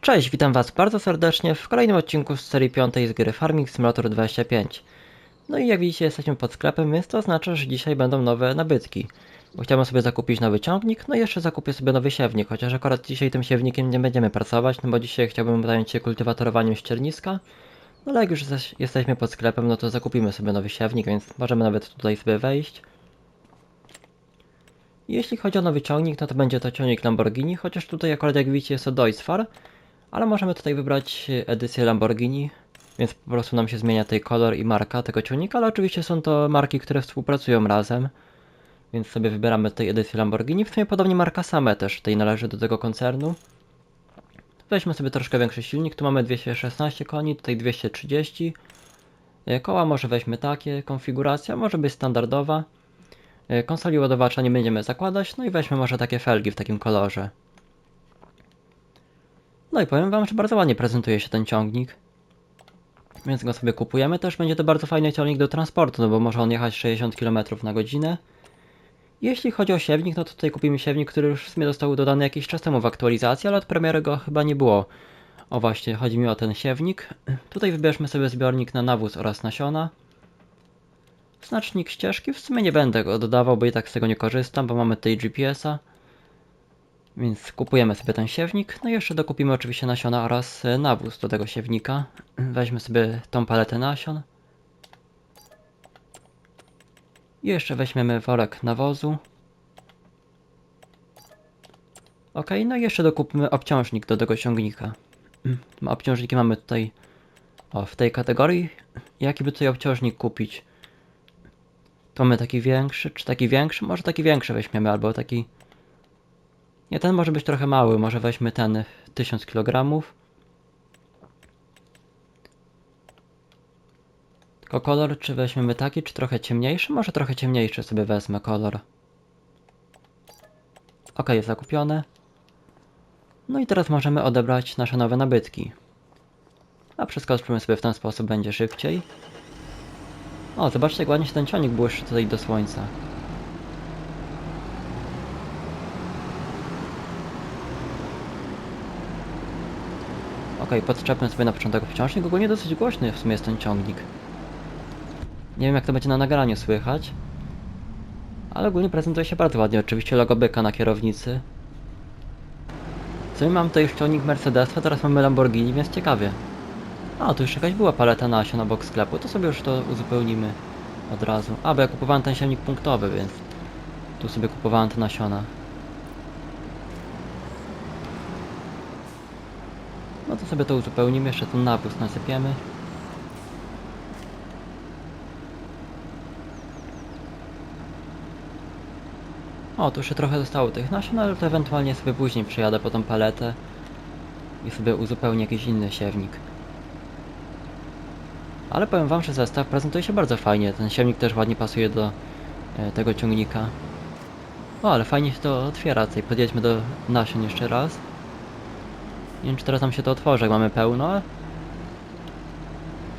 Cześć, witam Was bardzo serdecznie w kolejnym odcinku z serii 5 z gry Farming Simulator 25. No i jak widzicie jesteśmy pod sklepem, więc to oznacza, że dzisiaj będą nowe nabytki. Bo chciałbym sobie zakupić nowy ciągnik, no i jeszcze zakupię sobie nowy siewnik, chociaż akurat dzisiaj tym siewnikiem nie będziemy pracować, no bo dzisiaj chciałbym zająć się kultywatorowaniem ścierniska. No ale jak już jesteś- jesteśmy pod sklepem, no to zakupimy sobie nowy siewnik, więc możemy nawet tutaj sobie wejść. Jeśli chodzi o nowy ciągnik, no to będzie to ciągnik Lamborghini, chociaż tutaj akurat jak widzicie jest to Deutzfahr, ale możemy tutaj wybrać edycję Lamborghini, więc po prostu nam się zmienia tutaj kolor i marka tego ciągnika, ale oczywiście są to marki, które współpracują razem, więc sobie wybieramy tutaj edycję Lamborghini. W sumie podobnie marka Same też tutaj należy do tego koncernu. Weźmy sobie troszkę większy silnik, tu mamy 216 koni, tutaj 230. E, Koła może weźmy takie, konfiguracja może być standardowa. E, Konsoli ładowacza nie będziemy zakładać, no i weźmy może takie felgi w takim kolorze. No i powiem wam, że bardzo ładnie prezentuje się ten ciągnik. Więc go sobie kupujemy. Też będzie to bardzo fajny ciągnik do transportu, no bo może on jechać 60 km na godzinę. Jeśli chodzi o siewnik, no to tutaj kupimy siewnik, który już w sumie został dodany jakiś czas temu w aktualizacji, ale od premiery go chyba nie było. O właśnie, chodzi mi o ten siewnik. Tutaj wybierzmy sobie zbiornik na nawóz oraz nasiona. Znacznik ścieżki, w sumie nie będę go dodawał, bo i tak z tego nie korzystam, bo mamy tutaj GPS-a. Więc kupujemy sobie ten siewnik. No i jeszcze dokupimy oczywiście nasiona oraz e, nawóz do tego siewnika. Weźmy sobie tą paletę nasion. I jeszcze weźmiemy worek nawozu. Ok, no i jeszcze dokupmy obciążnik do tego ciągnika. Obciążniki mamy tutaj o, w tej kategorii. Jaki by tutaj obciążnik kupić? To mamy taki większy, czy taki większy? Może taki większy weźmiemy, albo taki... Nie, ten może być trochę mały, może weźmy ten 1000 kg. Tylko kolor, czy weźmiemy taki, czy trochę ciemniejszy? Może trochę ciemniejszy sobie wezmę kolor. Ok, jest zakupione. No i teraz możemy odebrać nasze nowe nabytki. A przeskoczymy sobie w ten sposób, będzie szybciej. O, zobaczcie jak ładnie się ten błyszczy tutaj do słońca. Okej, podczepmy sobie na początek wciążnik. Ogólnie dosyć głośny w sumie jest ten ciągnik. Nie wiem jak to będzie na nagraniu słychać. Ale ogólnie prezentuje się bardzo ładnie. Oczywiście logo byka na kierownicy. Co mam tutaj już ciągnik Mercedesa, teraz mamy Lamborghini, więc ciekawie. A, tu już jakaś była paleta nasion obok sklepu, to sobie już to uzupełnimy od razu. A, bo ja kupowałem ten silnik punktowy, więc tu sobie kupowałem te nasiona. No to sobie to uzupełnimy, jeszcze ten nawóz nasypiemy. O, tu jeszcze trochę zostało tych nasion, ale to ewentualnie sobie później przejadę po tą paletę i sobie uzupełnię jakiś inny siewnik. Ale powiem wam, że zestaw prezentuje się bardzo fajnie. Ten siewnik też ładnie pasuje do e, tego ciągnika. O, ale fajnie się to otwiera. Tutaj podjedźmy do nasion jeszcze raz. Nie wiem, czy teraz nam się to otworzy, jak mamy pełno.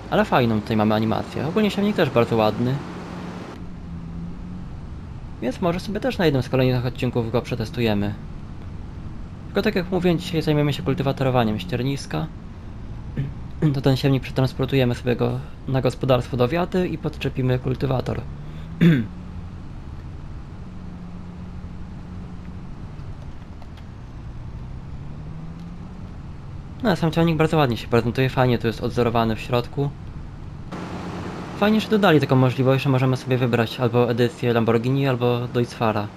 Ale fajną tutaj mamy animację. Ogólnie siewnik też bardzo ładny. Więc może sobie też na jednym z kolejnych odcinków go przetestujemy. Tylko tak jak mówiłem, dzisiaj zajmiemy się kultywatorowaniem ścierniska. To ten siewnik przetransportujemy sobie go na gospodarstwo do wiaty i podczepimy kultywator. No, sam ciągnik bardzo ładnie się prezentuje, fajnie tu jest odzorowany w środku. Fajnie, że dodali taką możliwość, że możemy sobie wybrać albo edycję Lamborghini, albo Deutzfahra.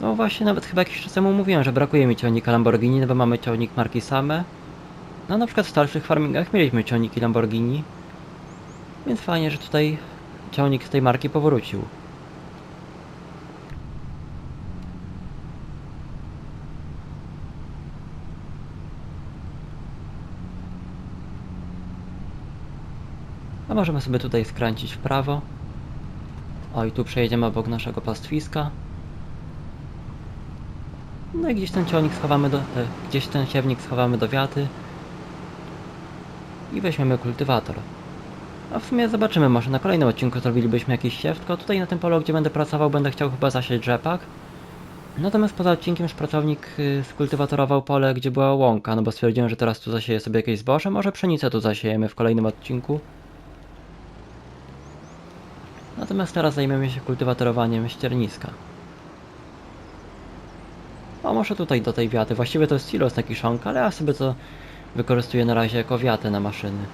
No właśnie, nawet chyba jakiś czas temu mówiłem, że brakuje mi ciągnika Lamborghini, no bo mamy ciągnik marki Same. No na przykład w starszych farmingach mieliśmy ciągniki Lamborghini. Więc fajnie, że tutaj ciągnik z tej marki powrócił. A możemy sobie tutaj skręcić w prawo. O i tu przejedziemy obok naszego pastwiska. No i gdzieś ten ciągnik schowamy do... E, gdzieś ten siewnik schowamy do wiaty. I weźmiemy kultywator. A w sumie zobaczymy, może na kolejnym odcinku zrobilibyśmy jakiś siew, tylko tutaj na tym polu, gdzie będę pracował, będę chciał chyba zasiać rzepak. Natomiast poza odcinkiem już pracownik y, skultywatorował pole, gdzie była łąka, no bo stwierdziłem, że teraz tu zasieję sobie jakieś zboże, może pszenicę tu zasiejemy w kolejnym odcinku. Natomiast teraz zajmiemy się kultywatorowaniem ścierniska. O, może tutaj do tej wiaty. Właściwie to jest silos na kiszonkę, ale ja sobie to wykorzystuję na razie jako wiatę na maszyny.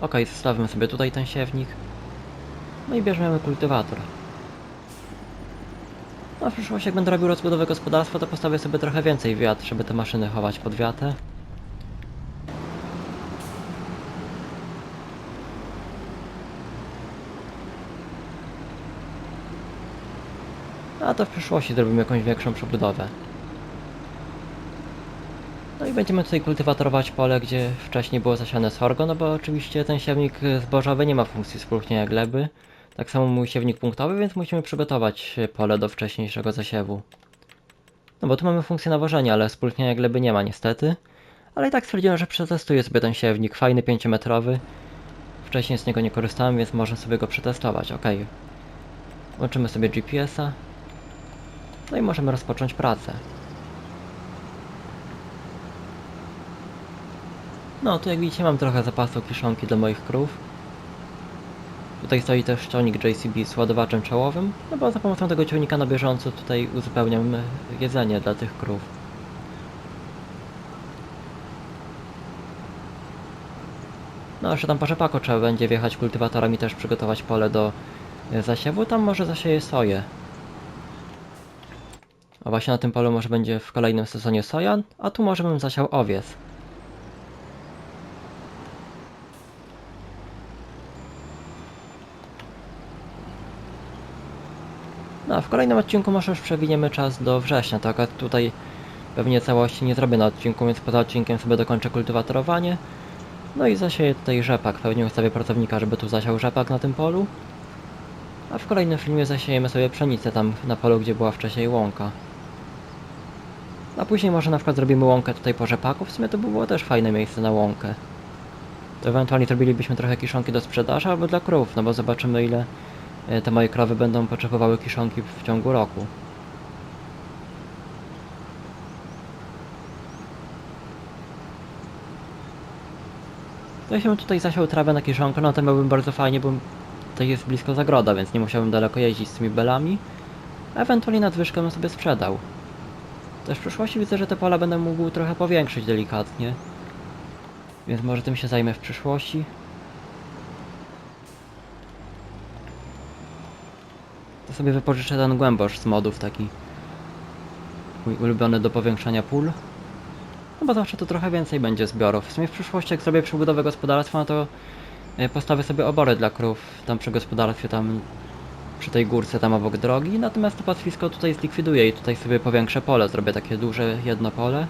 Ok, zostawimy sobie tutaj ten siewnik. No i bierzemy kultywator. No w przyszłości jak będę robił rozbudowę gospodarstwa, to postawię sobie trochę więcej wiat, żeby te maszyny chować pod wiatę. A to w przyszłości zrobimy jakąś większą przebudowę. No i będziemy tutaj kultywatorować pole, gdzie wcześniej było zasiane sorgo, no bo oczywiście ten siewnik zbożowy nie ma funkcji spróchnienia gleby. Tak samo mój siewnik punktowy, więc musimy przygotować pole do wcześniejszego zasiewu. No bo tu mamy funkcję nawożenia, ale spróchnienia gleby nie ma niestety. Ale i tak stwierdziłem, że przetestuję sobie ten siewnik, fajny 5-metrowy. Wcześniej z niego nie korzystałem, więc można sobie go przetestować, ok. Łączymy sobie GPS-a. No i możemy rozpocząć pracę. No, tu jak widzicie mam trochę zapasu kiszonki dla moich krów. Tutaj stoi też ciągnik JCB z ładowaczem czołowym, no bo za pomocą tego ciągnika na bieżąco tutaj uzupełniam jedzenie dla tych krów. No, jeszcze tam po rzepaku trzeba będzie wjechać kultywatorem i też przygotować pole do e, zasiewu. Tam może zasieje soję. A właśnie na tym polu może będzie w kolejnym sezonie soja, a tu może bym zasiał owiec. A w kolejnym odcinku może już przewiniemy czas do września, tak? A tutaj pewnie całości nie zrobię na odcinku, więc poza odcinkiem sobie dokończę kultywatorowanie. No i zasieję tutaj rzepak. Pewnie ustawię pracownika, żeby tu zasiał rzepak na tym polu. A w kolejnym filmie zasiejemy sobie pszenicę tam na polu, gdzie była wcześniej łąka. A później może na przykład zrobimy łąkę tutaj po rzepaku. W sumie to by było też fajne miejsce na łąkę. To ewentualnie zrobilibyśmy trochę kiszonki do sprzedaży albo dla krów, no bo zobaczymy ile te moje krowy będą potrzebowały kiszonki w ciągu roku. To jeśli bym tutaj zasiał trawę na kiszonkę, no to miałbym bardzo fajnie, bo tutaj jest blisko zagroda, więc nie musiałbym daleko jeździć z tymi belami. Ewentualnie nadwyżkę bym sobie sprzedał. Też w przyszłości widzę, że te pola będę mógł trochę powiększyć delikatnie. Więc może tym się zajmę w przyszłości. Sobie wypożyczę ten głębosz z modów taki. Mój ulubiony do powiększania pól. No bo zawsze to trochę więcej będzie zbiorów. W sumie w przyszłości jak zrobię przebudowę gospodarstwa, no to e, postawię sobie obory dla krów tam przy gospodarstwie, tam przy tej górce tam obok drogi, natomiast to pastwisko tutaj zlikwiduję i tutaj sobie powiększę pole, zrobię takie duże jedno pole.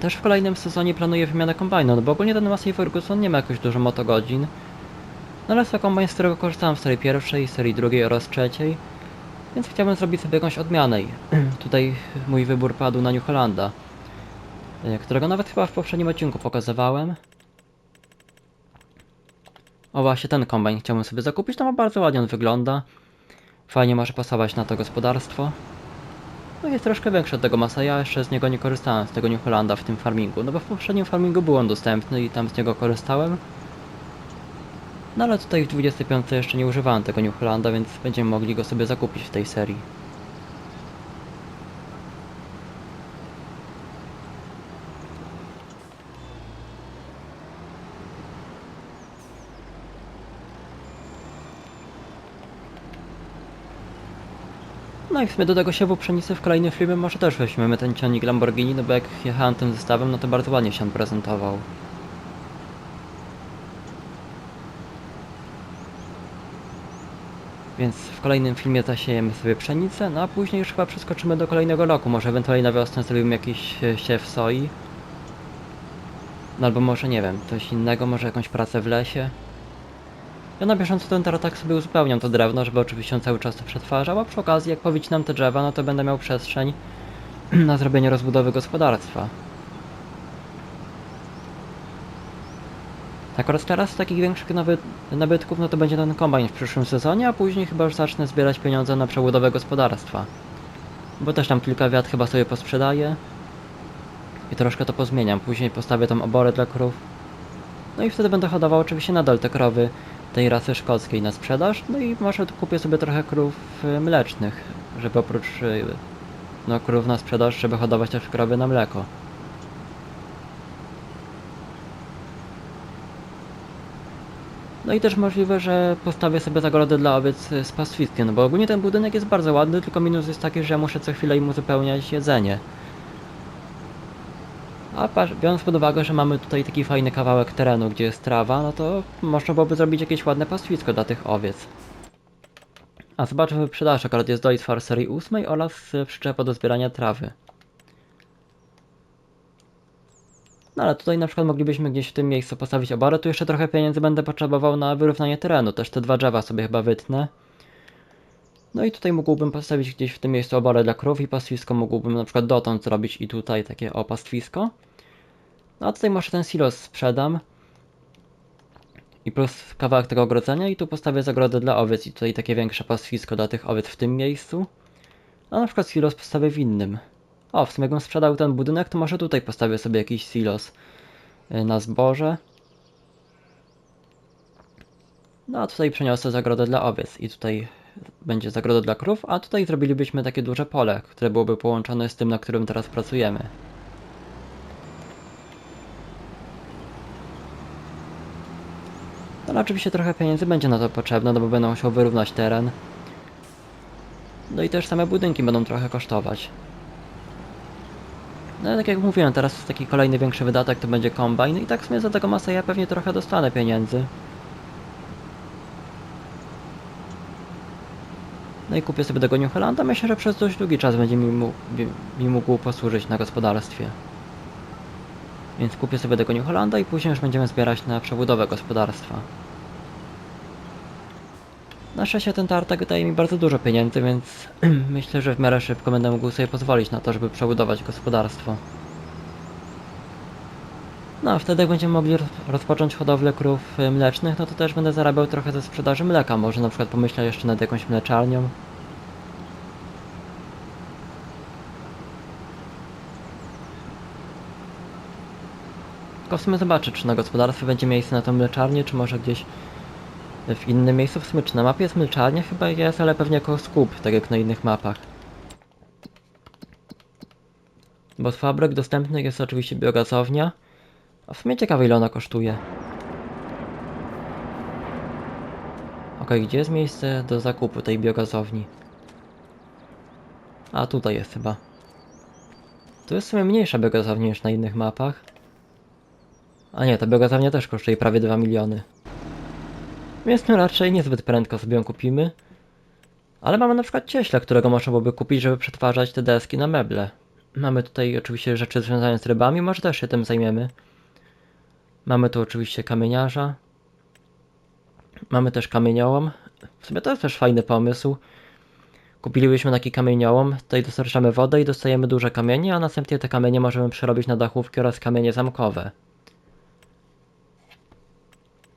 Też w kolejnym sezonie planuję wymianę kombajnu, no bo ogólnie ten Massey Ferguson nie ma jakoś dużo motogodzin. No ale jest to kombajn, z którego korzystałem w serii pierwszej, serii drugiej oraz trzeciej. Więc chciałbym zrobić sobie jakąś odmianę. Tutaj mój wybór padł na New Hollanda, e, którego nawet chyba w poprzednim odcinku pokazywałem. O właśnie ten kombajn chciałbym sobie zakupić, no bardzo ładnie on wygląda. Fajnie może pasować na to gospodarstwo. No jest troszkę większy od tego Masaya, jeszcze z niego nie korzystałem, z tego New Hollanda w tym farmingu, no bo w poprzednim farmingu był on dostępny i tam z niego korzystałem. No ale tutaj w 25 jeszcze nie używałem tego New Hollanda, więc będziemy mogli go sobie zakupić w tej serii. No i w sumie do tego siewu pszenicy w kolejnym filmie może też weźmiemy ten ciągnik Lamborghini, no bo jak jechałem tym zestawem, no to bardzo ładnie się on prezentował. Więc w kolejnym filmie zasiejemy sobie pszenicę, no a później już chyba przeskoczymy do kolejnego roku. Może ewentualnie na wiosnę zrobimy jakiś e, siew soi. No albo może nie wiem, coś innego, może jakąś pracę w lesie. Ja na bieżąco ten tak sobie uzupełniam to drewno, żeby oczywiście on cały czas to przetwarzał, a przy okazji jak powycinam te drzewa, no to będę miał przestrzeń na zrobienie rozbudowy gospodarstwa. Akurat teraz z takich większych naby nabytków, no to będzie ten kombajn w przyszłym sezonie, a później chyba już zacznę zbierać pieniądze na przebudowę gospodarstwa. Bo też tam kilka wiat chyba sobie posprzedaję. I troszkę to pozmieniam. Później postawię tam oborę dla krów. No i wtedy będę hodował oczywiście nadal te krowy tej rasy szkockiej na sprzedaż. No i może kupię sobie trochę krów y, mlecznych, żeby oprócz y, no, krów na sprzedaż, żeby hodować też krowy na mleko. No i też możliwe, że postawię sobie zagrodę dla owiec z pastwiskiem, no bo ogólnie ten budynek jest bardzo ładny, tylko minus jest taki, że ja muszę co chwilę im uzupełniać jedzenie. A biorąc pod uwagę, że mamy tutaj taki fajny kawałek terenu, gdzie jest trawa, no to można byłoby zrobić jakieś ładne pastwisko dla tych owiec. A zobacz, w wyprzedaży akurat jest Doitfar serii 8 oraz przyczepa do zbierania trawy. No ale tutaj na przykład moglibyśmy gdzieś w tym miejscu postawić oborę, tu jeszcze trochę pieniędzy będę potrzebował na wyrównanie terenu, też te dwa drzewa sobie chyba wytnę. No i tutaj mógłbym postawić gdzieś w tym miejscu oborę dla krów i pastwisko mógłbym na przykład dotąd zrobić i tutaj takie o pastwisko. No a tutaj może ten silos sprzedam. I plus kawałek tego ogrodzenia i tu postawię zagrodę dla owiec i tutaj takie większe pastwisko dla tych owiec w tym miejscu. A na przykład silos postawię w innym. O, w sumie jakbym sprzedał ten budynek, to może tutaj postawię sobie jakiś silos y, na zboże. No a tutaj przeniosę zagrodę dla owiec i tutaj będzie zagroda dla krów, a tutaj zrobilibyśmy takie duże pole, które byłoby połączone z tym, na którym teraz pracujemy. No ale oczywiście trochę pieniędzy będzie na to potrzebne, no bo będę musiał wyrównać teren. No i też same budynki będą trochę kosztować. No tak jak mówiłem, teraz taki kolejny większy wydatek to będzie kombajn i tak w sumie za tego masę ja pewnie trochę dostanę pieniędzy. No i kupię sobie tego New Hollanda, myślę, że przez dość długi czas będzie mi, mógł, mi mógł posłużyć na gospodarstwie. Więc kupię sobie tego New i później już będziemy zbierać na przebudowę gospodarstwa. Na szczęście ten tartak daje mi bardzo dużo pieniędzy, więc myślę, że w miarę szybko będę mógł sobie pozwolić na to, żeby przebudować gospodarstwo. No a wtedy jak będziemy mogli roz- rozpocząć hodowlę krów y, mlecznych, no to też będę zarabiał trochę ze sprzedaży mleka. Może na przykład pomyślę jeszcze nad jakąś mleczarnią. Tylko w sumie zobaczę, czy na gospodarstwie będzie miejsce na tą mleczarnię, czy może gdzieś w innym miejscu. W sumie, czy na mapie jest mleczarnia? Chyba jest, ale pewnie jako skup, tak jak na innych mapach. Bo z fabryk dostępnych jest oczywiście biogazownia. A w sumie ciekawe ile ona kosztuje. Okej, gdzie jest miejsce do zakupu tej biogazowni? A tutaj jest chyba. Tu jest w sumie mniejsza biogazownia niż na innych mapach. A nie, ta biogazownia też kosztuje prawie 2 miliony. Więc no raczej niezbyt prędko sobie ją kupimy. Ale mamy na przykład cieśla, którego można byłoby kupić, żeby przetwarzać te deski na meble. Mamy tutaj oczywiście rzeczy związane z rybami, może też się tym zajmiemy. Mamy tu oczywiście kamieniarza. Mamy też kamieniołom. W sumie to jest też fajny pomysł. Kupilibyśmy taki kamieniołom, tutaj dostarczamy wodę i dostajemy duże kamienie, a następnie te kamienie możemy przerobić na dachówki oraz kamienie zamkowe.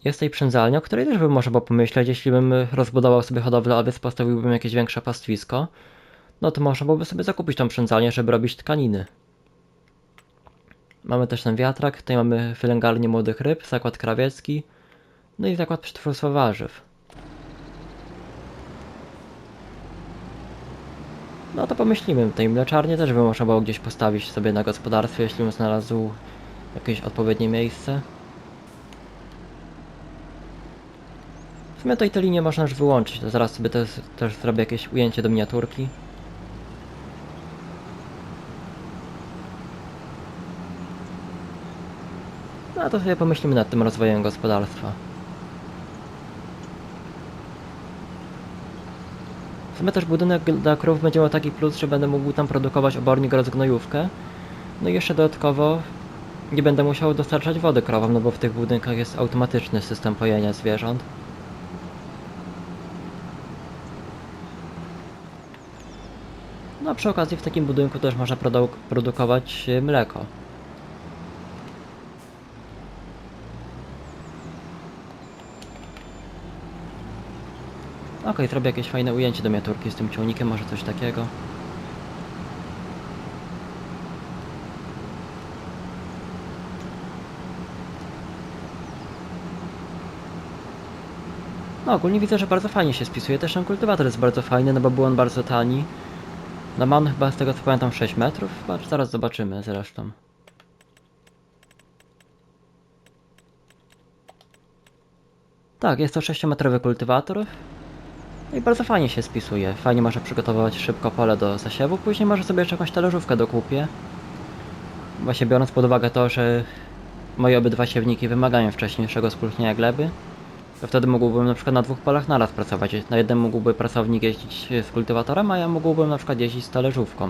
Jest tutaj przędzalnia, o której też bym może było pomyśleć, jeśli bym rozbudował sobie hodowlę owiec, postawiłbym jakieś większe pastwisko, no to można byłoby sobie zakupić tą przędzalnię, żeby robić tkaniny. Mamy też ten wiatrak, tutaj mamy wylęgarnię młodych ryb, zakład krawiecki, no i zakład przetwórstwa warzyw. No to pomyślimy, tej mleczarnię też by można było gdzieś postawić sobie na gospodarstwie, jeśli bym znalazł jakieś odpowiednie miejsce. W sumie tutaj te linie można już wyłączyć, to zaraz sobie też, też zrobię jakieś ujęcie do miniaturki. No to sobie pomyślimy nad tym rozwojem gospodarstwa. W sumie też budynek dla krów będzie miał taki plus, że będę mógł tam produkować obornik oraz gnojówkę. No i jeszcze dodatkowo nie będę musiał dostarczać wody krowom, no bo w tych budynkach jest automatyczny system pojenia zwierząt. No a przy okazji w takim budynku też można produkować y, mleko. Okej, okay, zrobię jakieś fajne ujęcie do miaturki z tym ciągnikiem, może coś takiego. No ogólnie widzę, że bardzo fajnie się spisuje. Też ten kultywator jest bardzo fajny, no bo był on bardzo tani. No mam chyba z tego co pamiętam 6 metrów, chyba zaraz zobaczymy zresztą. Tak, jest to 6-metrowy kultywator. No I bardzo fajnie się spisuje. Fajnie można przygotować szybko pole do zasiewu, później może sobie jeszcze jakąś talerzówkę dokupię. Właśnie biorąc pod uwagę to, że moje obydwa siewniki wymagają wcześniejszego spulchnienia gleby, to wtedy mógłbym na przykład na dwóch polach naraz pracować. Na jednym mógłby pracownik jeździć z kultywatorem, a ja mógłbym na przykład jeździć z talerzówką.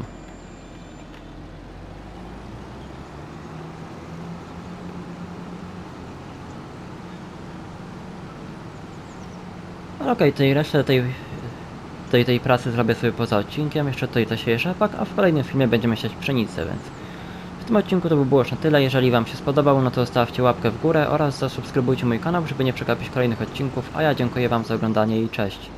Ale okej, tej resztę tej, tej, tej pracy zrobię sobie poza odcinkiem. Jeszcze tutaj zasieję rzepak, a w kolejnym filmie będziemy siać pszenicę, więc... Tym odcinku to by było już na tyle. Jeżeli Wam się spodobał, no to zostawcie łapkę w górę oraz zasubskrybujcie mój kanał, żeby nie przegapić kolejnych odcinków, a ja dziękuję Wam za oglądanie i cześć.